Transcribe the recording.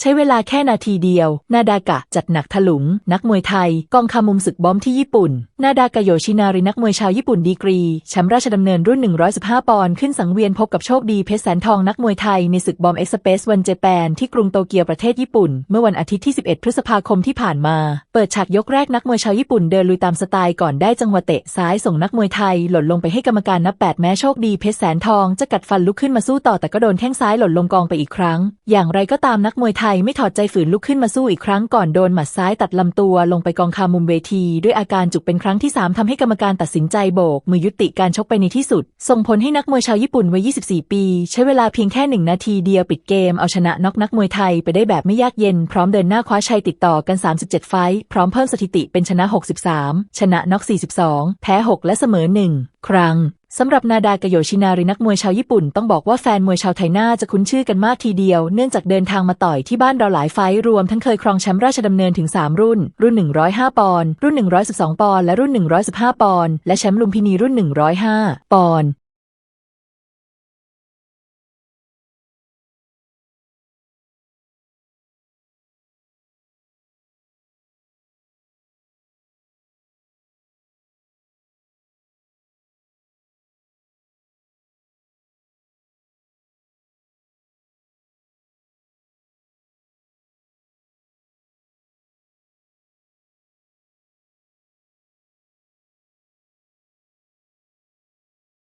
ใช้เวลาแค่นาทีเดียว นาดากะจัดหนักถลุง นักมวยไทย กองคามุมศึกบอมที่ญี่ปุ่น นาดากะโยชินารินักมวยชาวญี่ปุ่นดีกรีแชมป์ราชดำเนินรุ่น 115 ปอนด์ขึ้นสังเวียนพบกับโชคดีเพชรแสนทองนักมวยไทยในศึกบอมเอ็กซ์เพรสวันเจแปนที่กรุงโตเกียวประเทศญี่ปุ่น เมื่อวันอาทิตย์ที่ 11 พฤษภาคมที่ผ่านมา เปิดฉากยกแรกนักมวยชาวญี่ปุ่นเดินลุยตามสไตล์ก่อนได้จังหวะเตะซ้ายส่งนักมวยไทย หล่นลงไปให้กรรมการนับแปดแม้โชคดีเพชรแสนทองจะกัดฟันลุกขึ้นมาสู้ต่อแต่ก็โดนแข้งซ้ายหล่นลงกองไปอีกครั้ง อย่างไรก็ตามนักมวยไทยไม่ถอดใจฝืนลุกขึ้นมาสู้อีกครั้งก่อนโดนหมัดซ้ายตัดลำตัวลงไปกองคามุมเวที ด้วยอาการจุกเป็นครั้งที่ 3ทำให้กรรมการตัดสินใจโบก มือยุติการชกไปในที่สุด ส่งผลให้นักมวยชาวญี่ปุ่นวัย 24 ปี ใช้เวลาเพียงแค่หนึ่งนาทีเดียวปิดเกม เอาชนะน็อกนักมวยไทยไปได้แบบไม่ยากเย็น พร้อมเดินหน้าคว้าชัยติดต่อกัน 37 ไฟพร้อมเพิ่มสถิติเป็นชนะ 63 ชนะน็อก 42 แพ้ 6 และเสมอ 1ครั้งสำหรับนาดากโยชินารินักมวยชาวญี่ปุ่นต้องบอกว่าแฟนมวยชาวไทยน่าจะคุ้นชื่อกันมากทีเดียว เนื่องจากเดินทางมาต่อยที่บ้านเราหลายไฟต์รวมทั้งเคยครองแชมป์ราชดำเนินถึง 3 รุ่น รุ่น 105 ปอนด์รุ่น 112 ปอนด์และรุ่น 115 ปอนด์และแชมป์ลุมพินีรุ่น 105 ปอนด์